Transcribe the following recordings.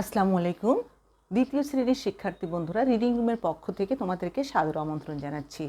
আসসালামু আলাইকুম। দ্বিতীয় শ্রেণির শিক্ষার্থী বন্ধুরা রিডিং রুমের পক্ষ থেকে তোমাদেরকে সাদর আমন্ত্রণ জানাচ্ছি।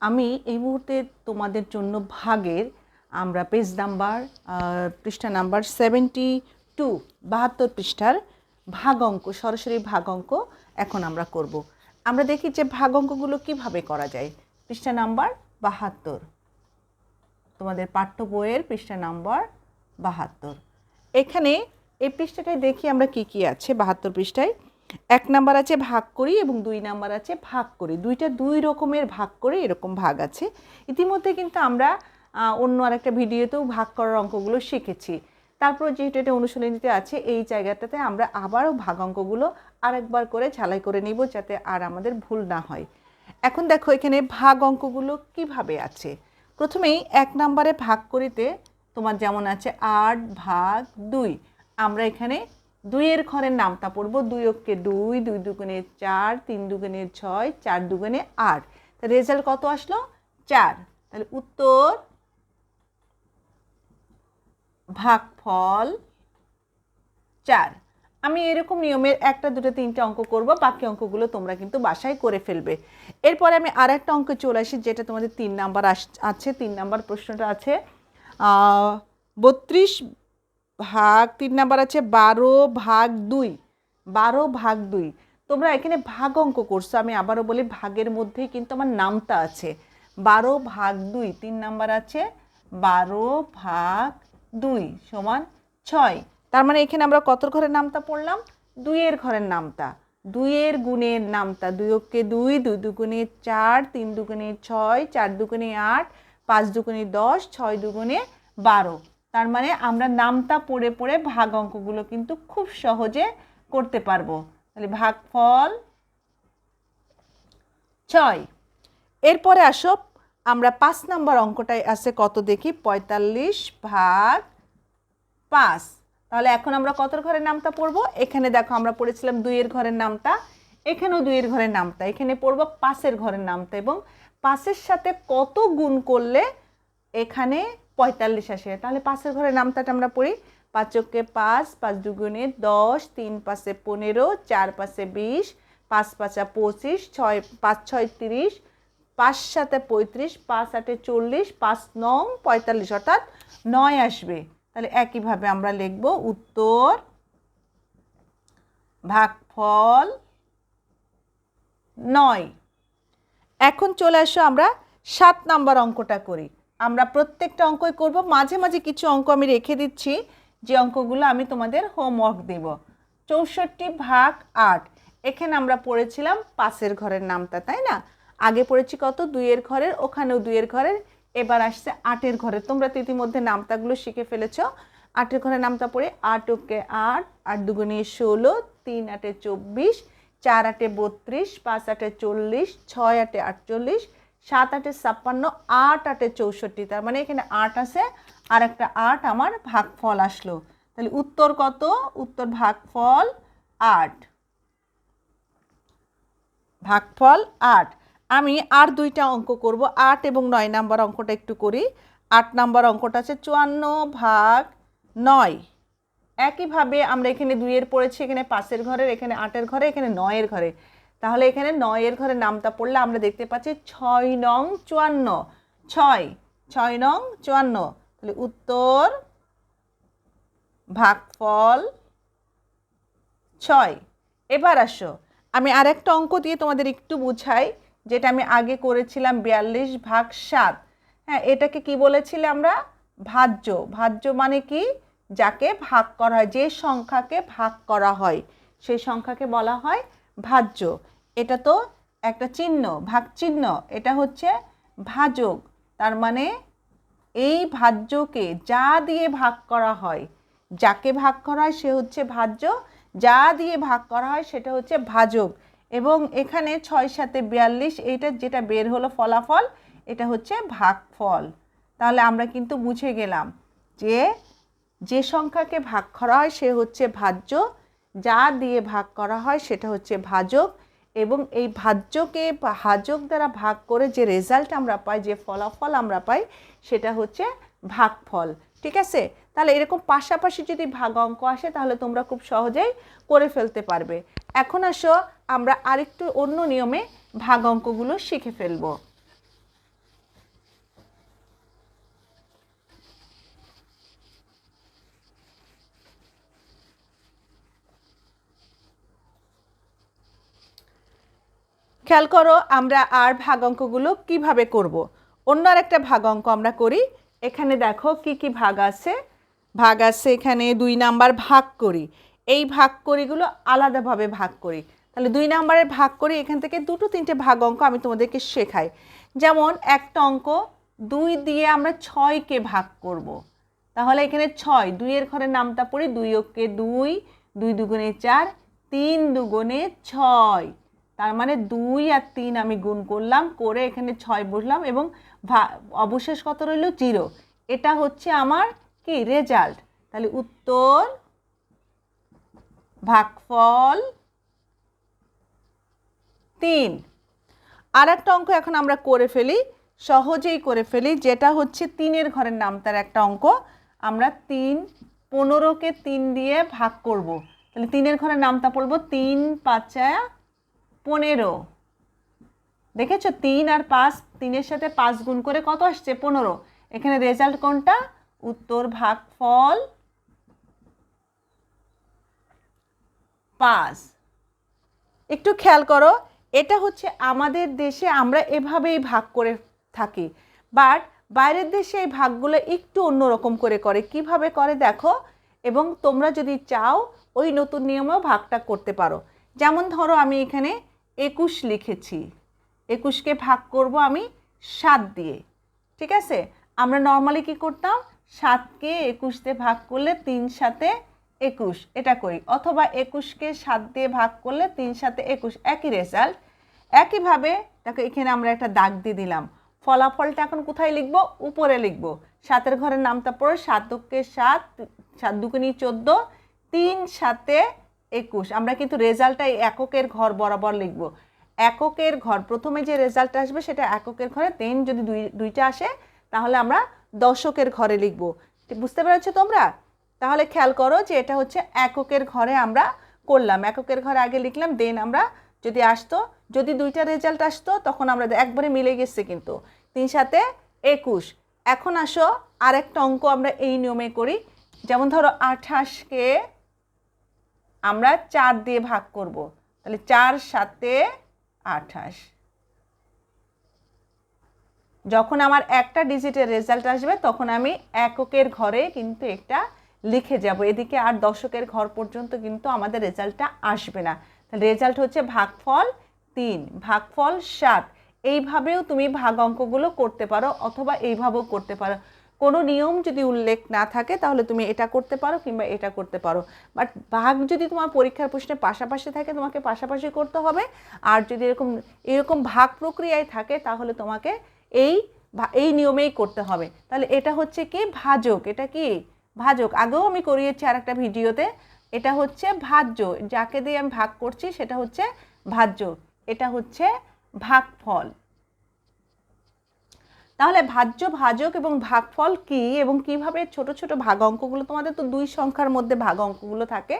আমি এই মুহূর্তে তোমাদের জন্য ভাগের আমরা পেজ নাম্বার পৃষ্ঠা নাম্বার সেভেন্টি টু বাহাত্তর পৃষ্ঠার ভাগ অঙ্ক, সরাসরি ভাগ অঙ্ক এখন আমরা করব। আমরা দেখি যে ভাগ অঙ্কগুলো কীভাবে করা যায়। পৃষ্ঠা নাম্বার বাহাত্তর। তোমাদের পাঠ্য বইয়ের পৃষ্ঠা নাম্বার বাহাত্তর। এখানে এই পৃষ্ঠাটায় দেখি আমরা কি কি আছে, বাহাত্তর পৃষ্ঠায়। এক নাম্বার আছে ভাগ করি এবং দুই নাম্বার আছে ভাগ করি। দুইটা দুই রকমের ভাগ করে এরকম ভাগ আছে। ইতিমধ্যে কিন্তু আমরা অন্য আরেকটা ভিডিওতেও ভাগ করার অঙ্কগুলো শিখেছি। তারপর যেহেতু এটা অনুশীলনীতে আছে, এই জায়গাটাতে আমরা আবারও ভাগ অঙ্কগুলো আরেকবার করে ঝালাই করে নিব যাতে আর আমাদের ভুল না হয়। এখন দেখো এখানে ভাগ অঙ্কগুলো কীভাবে আছে? প্রথমেই এক নম্বরে ভাগ করিতে তোমার যেমন আছে আট ভাগ দুই। আমরা এখানে দুইয়ের ঘরের নামটা পড়ব, দুই অক্ষে দুই দুই দুগুণে চার, তিন দুগুণে ছয়, চার দুগুণে আট। রেজাল্ট কত আসলো? চার। তাহলে উত্তর, ভাগফল চার। আমি এরকম নিয়মের একটা, দুটো, তিনটে অঙ্ক করব, বাকি অঙ্কগুলো তোমরা কিন্তু বাসায় করে ফেলবে। এরপরে আমি আর একটা অঙ্কে চলে আসি, যেটা তোমাদের তিন নাম্বার আস- আছে, তিন নাম্বার প্রশ্নটা আছে। বত্রিশ ভাগ তিন নাম্বার আছে বারো ভাগ দুই। বারো ভাগ দুই। তোমরা এখানে ভাগ অঙ্ক করছ, আমি আবারও বলি ভাগের মধ্যেই কিন্তু আমার নামটা আছে। বারো ভাগ দুই, তিন নাম্বার আছে বারো ভাগ দুই সমান ছয়। তার মানে এখানে আমরা কত ঘরের নামটা পড়লাম? দুইয়ের ঘরের নামটা। দুইয়ের গুণের নামটা। দুই অক্ষে দুই দুই দুগুণে চার, তিন দুগুণে ছয়, চার দুগুণে আট, পাঁচ দুগুণে দশ, ছয় দুগুণে বারো। তার মানে আমরা নামটা পড়ে পড়ে ভাগ অঙ্কগুলো কিন্তু খুব সহজে করতে পারব। তাহলে ভাগফল ছয়। এরপরে আসো, আমরা পাঁচ নাম্বার অঙ্কটায় আছে কত দেখি? পঁয়তাল্লিশ ভাগ পাঁচ। তাহলে এখন আমরা কতর ঘরের নামটা পড়ব? এখানে দেখো আমরা পড়েছিলাম দুইয়ের ঘরের নামটা, এখানেও দুইয়ের ঘরের নামটা, এখানে পড়ব পাঁচের ঘরের নামটা এবং পাঁচের সাথে কত গুণ করলে এখানে পঁয়তাল্লিশ আসে। তাহলে পাঁচের ঘরের নামটাটা আমরা পড়ি। পাঁচকে পাঁচ পাঁচ দুগুণে দশ, তিন পাশে পনেরো, চার পাশে বিশ, পাঁচ পাঁচা পঁচিশ, ছয়, পাঁচ ছয় তিরিশ, পাঁচ সাথে পঁয়ত্রিশ, পাঁচ আটে চল্লিশ, পাঁচ নং পঁয়তাল্লিশ। অর্থাৎ নয় আসবে। তাহলে একইভাবে আমরা লিখব উত্তর, ভাগফল নয়। এখন চলে আসো আমরা সাত নাম্বার অঙ্কটা করি। আমরা প্রত্যেকটা অঙ্কই করব। মাঝে মাঝে কিছু অঙ্ক আমি রেখে দিচ্ছি। যে অঙ্কগুলো আমি তোমাদের হোমওয়ার্ক দেব। চৌষট্টি ভাগ আট। এখানে আমরা পড়েছিলাম পাশের ঘরের নামটা, তাই না? আগে পড়েছি কত? দুইয়ের ঘরের, ওখানেও দুইয়ের ঘরের। এবার আসছে আটের ঘরের। তোমরা তো ইতিমধ্যে নামতাগুলো শিখে ফেলেছ। আটের ঘরের নামতা পড়ে আট ওকে আট আট দুগুণে ষোলো, তিন আটে চব্বিশ, চার আটে বত্রিশ, পাঁচ আটে চল্লিশ, ছয় আটে আটচল্লিশ সাত আটে ছাপ্পান্ন, আট আটে চৌষট্টি, তার মানে এখানে আট আছে আর একটা আট আমার ভাগফল আসলো। তাহলে উত্তর কত? উত্তর ভাগফল আট। ভাগফল আট। আমি আর দুইটা অঙ্ক করব, আট এবং নয় নাম্বার অঙ্কটা একটু করি। আট নাম্বার অঙ্কটা আছে চুয়ান্ন ভাগ নয়। একইভাবে আমরা এখানে দুইয়ের পড়েছি, এখানে পাঁচের ঘরের, এখানে আটের ঘরে, এখানে নয়ের ঘরে। তাহলে এখানে নয়ের ঘরে নামটা পড়লে আমরা দেখতে পাচ্ছি ছয় নং চুয়ান্ন। ছয় ছয় নং চুয়ান্ন। তাহলে উত্তর, ভাগফল ছয়। এবার আসো, আমি আর একটা অঙ্ক দিয়ে তোমাদের একটু বুঝাই, যেটা আমি আগে করেছিলাম বিয়াল্লিশ ভাগ সাত। হ্যাঁ এটাকে কি বলেছিলে আমরা? ভাজ্য। ভাজ্য মানে কি? যাকে ভাগ করা হয়, যে সংখ্যাকে ভাগ করা হয়, সেই সংখ্যাকে বলা হয় ভাজ্য। এটা তো একটা চিহ্ন, ভাগ চিহ্ন, এটা হচ্ছে ভাজক। তার মানে এই ভাজ্যকে যা দিয়ে ভাগ করা হয়, যাকে ভাগ করা হয় সে হচ্ছে ভাজ্য, যা দিয়ে ভাগ করা হয় সেটা হচ্ছে ভাজক। এবং এখানে ছয় সাথে বিয়াল্লিশ, এইটা যেটা বের হলো ফলাফল, এটা হচ্ছে ভাগফল। তাহলে আমরা কিন্তু বুঝে গেলাম যে যে সংখ্যাকে ভাগ করা হয় সে হচ্ছে ভাজ্য, যা দিয়ে ভাগ করা হয় সেটা হচ্ছে ভাজক এবং এই ভাজ্যকে ভাজক দ্বারা ভাগ করে যে রেজাল্ট আমরা পাই, যে ফলাফল আমরা পাই, সেটা হচ্ছে ভাগফল। ঠিক আছে? তাহলে এরকম পাশাপাশি যদি ভাগ অঙ্ক আসে, তাহলে তোমরা খুব সহজেই করে ফেলতে পারবে। এখন আসো, আমরা আরেকটু অন্য নিয়মে ভাগ অঙ্কগুলো শিখে ফেলব। খেয়াল করো, আমরা আর ভাগ অঙ্কগুলো কীভাবে করব। অন্য আর একটা ভাগ অঙ্ক আমরা করি। এখানে দেখো কি কি ভাগ আছে। ভাগ আছে এখানে দুই নাম্বার ভাগ করি। এই ভাগ করিগুলো আলাদাভাবে ভাগ করি। তাহলে দুই নাম্বারের ভাগ করি, এখান থেকে দুটো তিনটে ভাগ অঙ্ক আমি তোমাদেরকে শেখাই। যেমন একটা অঙ্ক, দুই দিয়ে আমরা ছয়কে ভাগ করব। তাহলে এখানে ছয়, দুইয়ের ঘরের নামটা পড়ি দুই ওকে দুই দুই দুগুণে চার, তিন দুগুণে ছয়। তার মানে দুই আর তিন আমি গুণ করলাম, করে এখানে ছয় বসলাম এবং অবশেষ কত রইল? জিরো। এটা হচ্ছে আমার কি? রেজাল্ট। তাহলে উত্তর, ভাগফল তিন। আর একটা অঙ্ক এখন আমরা করে ফেলি, সহজেই করে ফেলি, যেটা হচ্ছে তিনের ঘরের নাম তার একটা অঙ্ক। আমরা তিন পনেরোকে তিন দিয়ে ভাগ করব। তাহলে তিনের ঘরের নামটা পড়ব তিন পাঁচা পনেরো। দেখেছ? তিন আর পাঁচ, তিনের সাথে পাঁচ গুণ করে কত আসছে? পনেরো। এখানে রেজাল্ট কোনটা? উত্তর, ভাগ, ফল পাঁচ। একটু খেয়াল করো, এটা হচ্ছে আমাদের দেশে আমরা এভাবেই ভাগ করে থাকি। বাট বাইরের দেশে এই ভাগগুলো একটু অন্যরকম করে করে। কীভাবে করে দেখো? এবং তোমরা যদি চাও, ওই নতুন নিয়মেও ভাগটা করতে পারো। যেমন ধরো আমি এখানে একুশ লিখেছি। একুশকে ভাগ করব আমি সাত দিয়ে। ঠিক আছে? আমরা নর্মালি কি করতাম? সাতকে একুশ দিয়ে ভাগ করলে তিন সাথে একুশ। এটা করি। অথবা একুশকে সাত দিয়ে ভাগ করলে তিন সাথে একুশ। একই রেজাল্ট একইভাবে, দেখো এখানে আমরা একটা দাগ দিয়ে দিলাম। ফলাফলটা এখন কোথায় লিখব? উপরে লিখব। সাতের ঘরের নামটা পড়ে। সাত সাত সাত দুকুনি চোদ্দ, তিন সাতে একুশ। আমরা কিন্তু রেজাল্টটা এককের ঘর বরাবর লিখব। এককের ঘর, প্রথমে যে রেজাল্ট আসবে সেটা এককের ঘরে দেন যদি দুই, দুইটা আসে, তাহলে আমরা দশকের ঘরে লিখব। বুঝতে পেরেছ তোমরা? তাহলে খেয়াল করো যে এটা হচ্ছে এককের ঘরে আমরা করলাম। এককের ঘরে আগে লিখলাম, দেন আমরা যদি আসতো, যদি দুইটা রেজাল্ট আসতো, তখন আমরা একবারে মিলে গেছে কিন্তু। তিন সাথে একুশ। এখন আসো, আরেকটা অঙ্ক আমরা এই নিয়মে করি। যেমন ধরো আঠাশকে আমরা চার দিয়ে ভাগ করব। তাহলে চার সাতে আঠাশ। যখন আমার একটা ডিজিটের রেজাল্ট আসবে, তখন আমি এককের ঘরে কিন্তু একটা লিখে যাব। এদিকে আর দশকের ঘর পর্যন্ত কিন্তু আমাদের রেজাল্টটা আসবে না। রেজাল্ট হচ্ছে ভাগফল তিন, ভাগফল সাত। এইভাবেও তুমি ভাগ অঙ্কগুলো করতে পারো অথবা এইভাবেও করতে পারো। কোনো নিয়ম যদি উল্লেখ না থাকে, তাহলে তুমি এটা করতে পারো কিংবা এটা করতে পারো। বাট ভাগ যদি তোমার পরীক্ষার প্রশ্নে পাশাপাশি থাকে, তোমাকে পাশাপাশি করতে হবে। আর যদি এরকম এরকম ভাগ প্রক্রিয়ায় থাকে, তাহলে তোমাকে এই এই নিয়মেই করতে হবে। তাহলে এটা হচ্ছে কি? ভাজক। এটা কি? ভাজক। আগেও আমি করিয়েছি আর একটা ভিডিওতে। এটা হচ্ছে ভাজ্য। যাকে দিয়ে আমি ভাগ করছি, সেটা হচ্ছে ভাজ্য। এটা হচ্ছে ভাগফল। তাহলে ভাজ্য, ভাজক এবং ভাগফল কি এবং কীভাবে ছোট ছোট ভাগ অঙ্কগুলো? তোমাদের তো দুই সংখ্যার মধ্যে ভাগ অঙ্কগুলো থাকে।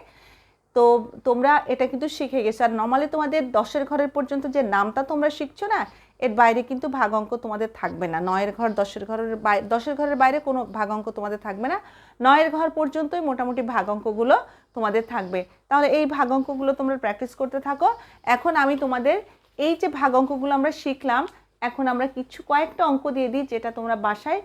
তো তোমরা এটা কিন্তু শিখে গেছো। আর নর্মালি তোমাদের দশের ঘরের পর্যন্ত যে নামটা তোমরা শিখছো না, এর বাইরে কিন্তু ভাগ অঙ্ক তোমাদের থাকবে না। নয়ের ঘর, দশের ঘরের বাইরে দশের ঘরের বাইরে কোনো ভাগ অঙ্ক তোমাদের থাকবে না। নয়ের ঘর পর্যন্তই মোটামুটি ভাগ অঙ্কগুলো তোমাদের থাকবে। তাহলে এই ভাগ অঙ্কগুলো তোমরা প্র্যাকটিস করতে থাকো। এখন আমি তোমাদের এই যে ভাগ অঙ্কগুলো আমরা শিখলাম এখন আমরা কিছু কয়েকটা অঙ্ক দিয়ে দিই, যেটা তোমরা বাসায়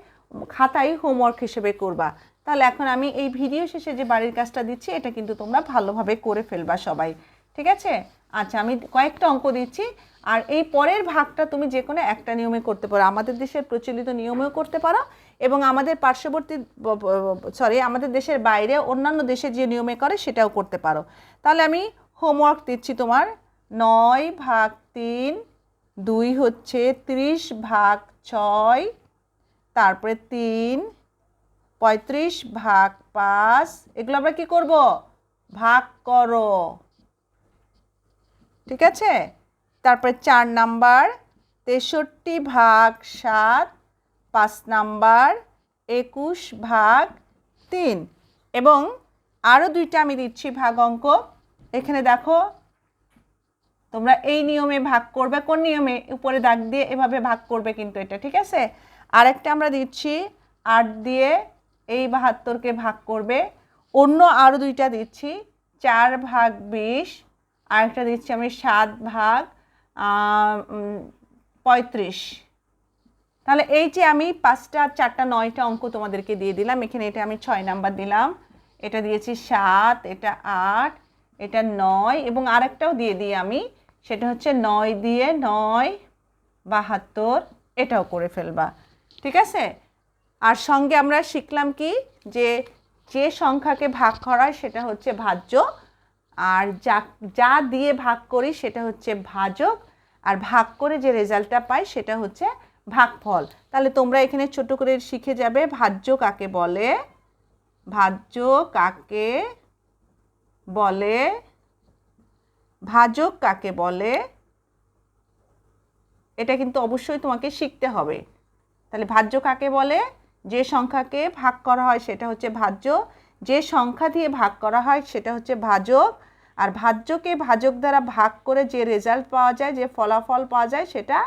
খাতায় হোমওয়ার্ক হিসেবে করবা। তাহলে এখন আমি এই ভিডিও শেষে যে বাড়ির কাজটা দিচ্ছি, এটা কিন্তু তোমরা ভালোভাবে করে ফেলবা সবাই। ঠিক আছে? আচ্ছা আমি কয়েকটা অঙ্ক দিচ্ছি। আর এই পরের ভাগটা তুমি যে কোনো একটা নিয়মে করতে পারো। আমাদের দেশের প্রচলিত নিয়মেও করতে পারো এবং আমাদের পার্শ্ববর্তী সরি আমাদের দেশের বাইরে অন্যান্য দেশে যে নিয়মে করে সেটাও করতে পারো। তাহলে আমি হোমওয়ার্ক দিচ্ছি তোমার। নয় ভাগ তিন দুই হচ্ছে ত্রিশ ভাগ ছয়, তারপরে তিন, পঁয়ত্রিশ ভাগ পাঁচ, এগুলো আমরা কি করব? ভাগ করো। ঠিক আছে? তারপরে চার নাম্বার, তেষট্টি ভাগ সাত, পাঁচ নাম্বার, একুশ ভাগ তিন। এবং আরও দুইটা আমি দিচ্ছি ভাগ অঙ্ক। এখানে দেখো তোমরা এই নিয়মে ভাগ করবে, কোন নিয়মে? উপরে দাগ দিয়ে এভাবে ভাগ করবে কিন্তু এটা, ঠিক আছে? আরেকটা আমরা দিচ্ছি, আট দিয়ে এই বাহাত্তরকে ভাগ করবে। অন্য আরও দুইটা দিচ্ছি, চার ভাগ বিশ, আরেকটা দিচ্ছি আমি সাত ভাগ পঁয়ত্রিশ। তাহলে এই যে আমি পাঁচটা, চারটা, নয়টা অঙ্ক তোমাদেরকে দিয়ে দিলাম, এখানে এটা আমি ছয় নাম্বার দিলাম। এটা দিয়েছি সাত, এটা আট, এটা নয়, এবং আরেকটাও দিয়ে দিই আমি সেটা হচ্ছে নয় দিয়ে নয় বাহাত্তর, এটাও করে ফেলবা। ঠিক আছে? আর সঙ্গে আমরা শিখলাম কি? যে যে সংখ্যাকে ভাগ করা সেটা হচ্ছে ভাজ্য, আর যা যা দিয়ে ভাগ করি সেটা হচ্ছে ভাজক, আর ভাগ করে যে রেজাল্টটা পাই সেটা হচ্ছে ভাগফল। তাহলে তোমরা এখানে ছোট করে শিখে যাবে ভাজ্য কাকে বলে? ভাজ্য কাকে বলে? ভাজক কাকে বলে? এটা কিন্তু অবশ্যই তোমাকে শিখতে হবে। তাহলে ভাজ্য কাকে বলে? যে সংখ্যাকে ভাগ করা হয় সেটা হচ্ছে ভাজ্য। যে সংখ্যা দিয়ে ভাগ করা হয় সেটা হচ্ছে ভাজক। আর ভাজ্যকে ভাজক দ্বারা ভাগ করে যে রেজাল্ট পাওয়া যায়, যে ফলাফল পাওয়া যায় সেটা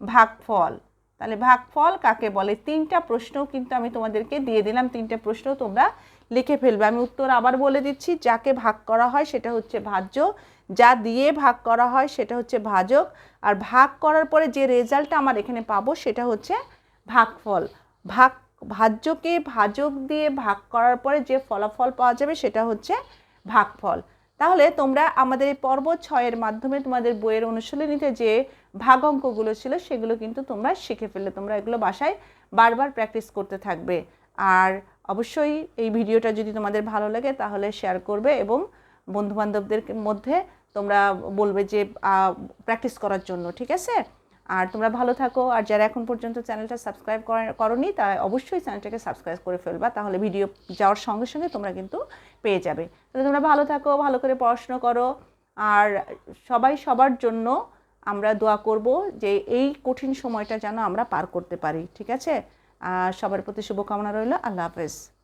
ভাগফল। তাহলে ভাগফল কাকে বলে? তিনটা প্রশ্ন কিন্তু আমি তোমাদেরকে দিয়ে দিলাম। তিনটা প্রশ্ন তোমরা লিখে ফেলবে। আমি উত্তর আবার বলে দিচ্ছি, যাকে ভাগ করা হয় সেটা হচ্ছে ভাজ্য, যা দিয়ে ভাগ করা হয় সেটা হচ্ছে ভাজক, আর ভাগ করার পরে যে রেজাল্টটা আমার এখানে পাবো সেটা হচ্ছে ভাগফল। ভাগ, ভাজ্যকে ভাজক দিয়ে ভাগ করার পরে যে ফলাফল পাওয়া যাবে সেটা হচ্ছে ভাগফল। তাহলে তোমরা আমাদের এই পর্ব ছয়ের মাধ্যমে তোমাদের বইয়ের অনুশীলনীতে যে ভাগ অঙ্কগুলো ছিল সেগুলো কিন্তু তোমরা শিখে ফেললে। তোমরা এগুলো বাসায় বারবার প্র্যাকটিস করতে থাকবে। আর অবশ্যই এই ভিডিওটা যদি তোমাদের ভালো লাগে তাহলে শেয়ার করবে এবং বন্ধুবান্ধবদের মধ্যে তোমরা বলবে যে প্র্যাকটিস করার জন্য, ঠিক আছে? আর তোমরা ভালো থাকো। আর যারা এখন পর্যন্ত চ্যানেলটা সাবস্ক্রাইব করনি তারা অবশ্যই চ্যানেলটাকে সাবস্ক্রাইব করে ফেলবা, তাহলে ভিডিও যাওয়ার সঙ্গে সঙ্গে তোমরা কিন্তু পেয়ে যাবে। তাহলে তোমরা ভালো থাকো, ভালো করে পড়াশোনা করো। আর সবাই সবার জন্য আমরা দোয়া করব যে, এই কঠিন সময়টা যেন আমরা পার করতে পারি, ঠিক আছে? আর সবার প্রতি শুভকামনা রইল। আল্লাহ হাফেজ।